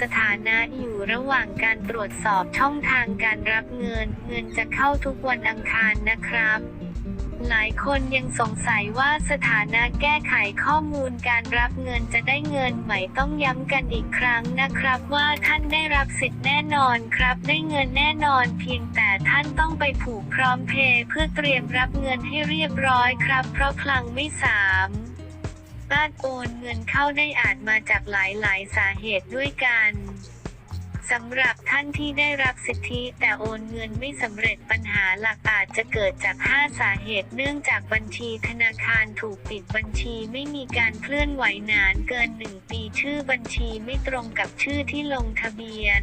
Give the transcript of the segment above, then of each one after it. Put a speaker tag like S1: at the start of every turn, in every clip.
S1: สถานะอยู่ระหว่างการตรวจสอบช่องทางการรับเงิน เงินจะเข้าทุกวันอังคารนะครับ หลายคนยังสงสัยว่าสถานะแก้ไขข้อมูลการรับเงินจะได้เงินไหมต้องย้ำกันอีกครั้งนะครับ ว่าท่านได้รับสิทธิ์แน่นอนครับ ได้เงินแน่นอน เพียงแต่ท่านต้องไปผูกพร้อมเพย์เพื่อเตรียมรับเงินให้เรียบร้อยครับ เพราะคลังไม่สามารถโอนเงินเข้าได้อาจมาจากหลายๆ สาเหตุด้วยกันสำหรับท่านที่ได้รับสิทธิแต่โอนเงินไม่สำเร็จปัญหาหลักอาจจะเกิดจาก 5 สาเหตุเนื่องจากบัญชีธนาคารถูกปิดบัญชีไม่มีการเคลื่อนไหวนานเกิน 1 ปีชื่อบัญชีไม่ตรงกับชื่อที่ลงทะเบียน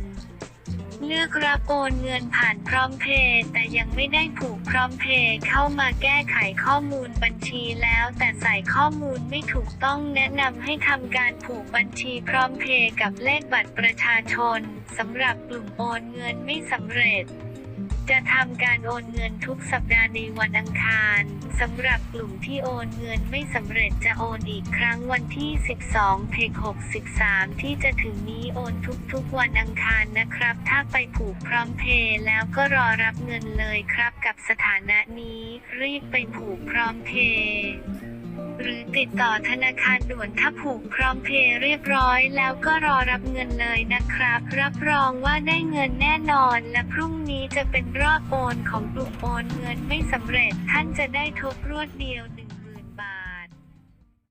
S1: เลือกรับโอนเงินผ่านพร้อมเพย์แต่ยังไม่ได้ผูกพร้อมเพย์เข้ามาแก้ไขข้อมูลบัญชีแล้ว แต่ใส่ข้อมูลไม่ถูกต้องแนะนำให้ทำการผูกบัญชีพร้อมเพย์กับเลขบัตรประชาชนสำหรับกลุ่มโอนเงินไม่สำเร็จ จะทำการโอนเงินทุกสัปดาห์ในวันอังคารสำหรับกลุ่มที่โอนเงินไม่สำเร็จจะโอนอีกครั้งวันที่ 12เพก63 ที่จะถึงนี้โอนทุกๆวันอังคารนะครับ ถ้าไปผูกพร้อมเพย์แล้วก็รอรับเงินเลยครับกับสถานะนี้ รีบไปผูกพร้อมเพย์ หรือติดต่อธนาคารด่วนถ้าผูกพร้อมเพย์เรียบร้อยแล้วก็รอรับเงินเลยนะครับ รับรองว่าได้เงินแน่นอนและพรุ่งนี้จะเป็นรอบโอนของกลุ่มโอนเงินไม่สำเร็จท่านจะได้ทบรวดเดียวหนึ่ง